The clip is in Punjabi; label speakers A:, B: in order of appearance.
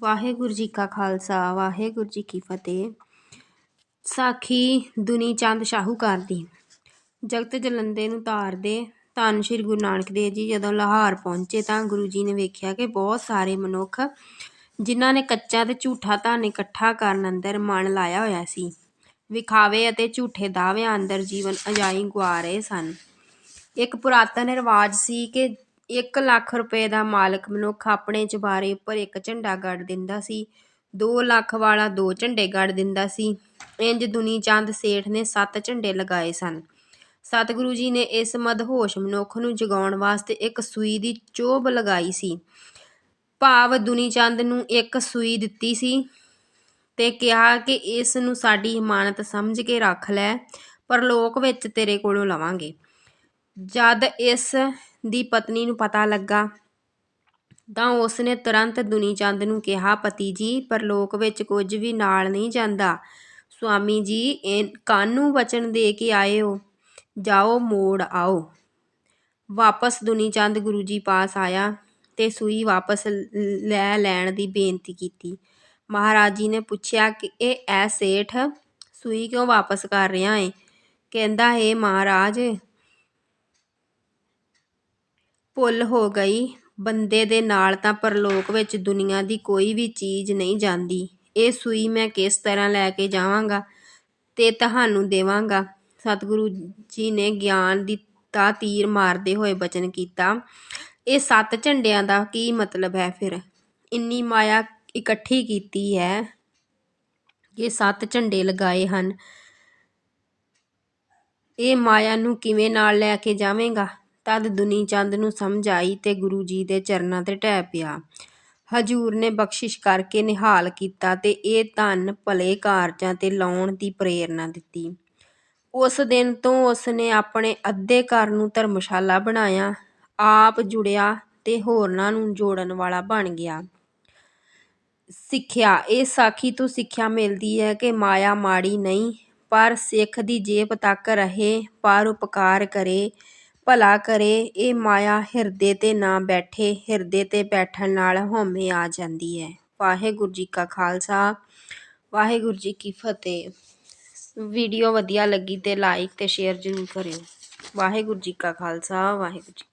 A: ਵਾਹਿਗੁਰੂ ਜੀ ਕਾ ਖਾਲਸਾ, ਵਾਹਿਗੁਰੂ ਜੀ ਕੀ ਫਤਿਹ। ਸਾਖੀ ਦੁਨੀ ਚੰਦ ਸ਼ਾਹੂਕਾਰ ਦੀ। ਜਗਤ ਜਲੰਦੇ ਨੂੰ ਤਾਰਦੇ ਧੰਨ ਸ਼੍ਰੀ ਗੁਰੂ ਨਾਨਕ ਦੇਵ ਜੀ ਜਦੋਂ ਲਾਹੌਰ ਪਹੁੰਚੇ ਤਾਂ ਗੁਰੂ ਜੀ ਨੇ ਵੇਖਿਆ ਕਿ ਬਹੁਤ ਸਾਰੇ ਮਨੁੱਖ ਜਿਨ੍ਹਾਂ ਨੇ ਕੱਚਾ ਤੇ ਝੂਠਾ ਧਨ ਇਕੱਠਾ ਕਰਨ ਅੰਦਰ ਮਨ ਲਾਇਆ ਹੋਇਆ ਸੀ, ਵਿਖਾਵੇ ਅਤੇ ਝੂਠੇ ਦਾਅਵਿਆਂ ਅੰਦਰ ਜੀਵਨ ਅਜਾਈ ਗੁਆ ਰਹੇ ਸਨ। ਇੱਕ ਪੁਰਾਤਨ ਰਿਵਾਜ ਸੀ ਕਿ ਇੱਕ ਲੱਖ ਰੁਪਏ ਦਾ ਮਾਲਕ ਮਨੁੱਖ ਆਪਣੇ ਚੁਬਾਰੇ ਉੱਪਰ ਇੱਕ ਝੰਡਾ ਗੱਡ ਦਿੰਦਾ ਸੀ। 2 ਲੱਖ ਵਾਲਾ ਦੋ ਝੰਡੇ ਗੱਡ ਦਿੰਦਾ ਸੀ। ਇੰਜ ਦੁਨੀ ਚੰਦ ਸੇਠ ਨੇ ਸੱਤ ਝੰਡੇ ਲਗਾਏ ਸਨ। ਸਤਿਗੁਰੂ ਜੀ ਨੇ ਇਸ ਮਦਹੋਸ਼ ਮਨੁੱਖ ਨੂੰ ਜਗਾਉਣ ਵਾਸਤੇ ਇੱਕ ਸੂਈ ਦੀ ਚੋਬ ਲਗਾਈ ਸੀ। ਭਾਵ ਦੁਨੀ ਚੰਦ ਨੂੰ ਇੱਕ ਸੂਈ ਦਿੱਤੀ ਸੀ ਤੇ ਕਿਹਾ ਕਿ ਇਸ ਨੂੰ ਸਾਡੀ ਇਮਾਨਤ ਸਮਝ ਕੇ ਰੱਖ ਲੈ, ਪਰਲੋਕ ਵਿੱਚ ਤੇਰੇ ਕੋਲੋਂ ਲਵਾਂਗੇ। ਜਦ ਇਸ ਦੀ ਪਤਨੀ ਨੂੰ ਪਤਾ ਲੱਗਾ ਤਾਂ ਉਸ ਨੇ ਤੁਰੰਤ ਦੁਨੀ ਚੰਦ ਨੂੰ ਕਿਹਾ, ਪਤੀ ਜੀ, ਪਰਲੋਕ ਵਿੱਚ ਕੁਝ ਵੀ ਨਾਲ ਨਹੀਂ ਜਾਂਦਾ। ਸੁਆਮੀ ਜੀ, ਇਹ ਕਾਨੂੰ ਵਚਨ ਦੇ ਕੇ ਆਏ ਹੋ? ਜਾਓ, ਮੋੜ ਆਓ। ਵਾਪਸ ਦੁਨੀ ਚੰਦ ਗੁਰੂ ਜੀ ਪਾਸ ਆਇਆ ਤੇ ਸੂਈ ਵਾਪਸ ਲੈ ਲੈਣ ਦੀ ਬੇਨਤੀ ਕੀਤੀ। ਮਹਾਰਾਜ ਜੀ ਨੇ ਪੁੱਛਿਆ ਕਿ ਇਹ ਐ ਸੇਠ ਸੂਈ ਕਿਉਂ ਵਾਪਸ ਕਰ ਰਿਹਾ ਏ? ਕਹਿੰਦਾ ਏ ਮਹਾਰਾਜ ਭੁੱਲ ਹੋ ਗਈ। ਬੰਦੇ ਦੇ ਨਾਲ ਤਾਂ ਪਰਲੋਕ ਵਿੱਚ ਦੁਨੀਆ ਦੀ ਕੋਈ ਵੀ ਚੀਜ਼ ਨਹੀਂ ਜਾਂਦੀ। ਇਹ ਸੂਈ ਮੈਂ ਕਿਸ ਤਰ੍ਹਾਂ ਲੈ ਕੇ ਜਾਵਾਂਗਾ ਤੇ ਤੁਹਾਨੂੰ ਦੇਵਾਂਗਾ। ਸਤਿਗੁਰੂ ਜੀ ਨੇ ਗਿਆਨ ਦੀ ਤਾਂ ਤੀਰ ਮਾਰਦੇ ਹੋਏ ਬਚਨ ਕੀਤਾ। ਇਹ ਸੱਤ ਝੰਡਿਆਂ ਦਾ ਕੀ ਮਤਲਬ ਹੈ ਫਿਰ? ਇੰਨੀ ਮਾਇਆ ਇਕੱਠੀ ਕੀਤੀ ਹੈ। ਕਿ ਸੱਤ ਝੰਡੇ ਲਗਾਏ ਹਨ। ਇਹ ਮਾਇਆ ਨੂੰ ਕਿਵੇਂ ਨਾਲ ਲੈ ਕੇ ਜਾਵੇਂਗਾ? ਤਦ ਦੁਨੀ ਚੰਦ ਨੂੰ ਸਮਝ ਆਈ ਤੇ ਗੁਰੂ ਜੀ ਦੇ ਚਰਨਾਂ ਤੇ ਟਹਿ ਪਿਆ। ਹਜੂਰ ਨੇ ਬਖਸ਼ਿਸ਼ ਕਰਕੇ ਨਿਹਾਲ ਕੀਤਾ ਤੇ ਇਹ ਧਨ ਭਲੇ ਕਾਰਜਾਂ ਤੇ ਲਾਉਣ ਦੀ ਪ੍ਰੇਰਣਾ ਦਿੱਤੀ। ਉਸ ਦਿਨ ਤੋਂ ਉਸ ਨੇ ਆਪਣੇ ਅੱਧੇ ਘਰ ਨੂੰ ਧਰਮਸ਼ਾਲਾ ਬਣਾਇਆ, ਆਪ ਜੁੜਿਆ ਤੇ ਹੋਰਨਾਂ ਨੂੰ ਜੋੜਨ ਵਾਲਾ ਬਣ ਗਿਆ। ਸਿੱਖਿਆ, ਇਹ ਸਾਖੀ ਤੋਂ ਸਿੱਖਿਆ ਮਿਲਦੀ ਹੈ ਕਿ ਮਾਇਆ ਮਾੜੀ ਨਹੀਂ, ਪਰ ਸਿੱਖ ਦੀ ਜੇਬ ਤੱਕ ਰਹੇ, ਪਰ ਉਪਕਾਰ ਕਰੇ ਭਲਾ ਕਰੇ, ਇਹ ਮਾਇਆ ਹਿਰਦੇ ਤੇ ਨਾ ਬੈਠੇ, ਹਿਰਦੇ ਤੇ ਬੈਠਣ ਨਾਲ ਹਉਮੈ ਆ ਜਾਂਦੀ ਹੈ ਵਾਹਿਗੁਰੂ ਜੀ ਕਾ ਖਾਲਸਾ। ਵਾਹਿਗੁਰੂ ਜੀ ਕੀ ਫਤਿਹ। ਵੀਡੀਓ ਵਧੀਆ ਲੱਗੀ ਤੇ ਲਾਈਕ ਤੇ ਸ਼ੇਅਰ ਜ਼ਰੂਰ ਕਰਿਓ। ਵਾਹਿਗੁਰੂ ਜੀ ਕਾ ਖਾਲਸਾ। ਵਾਹਿਗੁਰੂ ਜੀ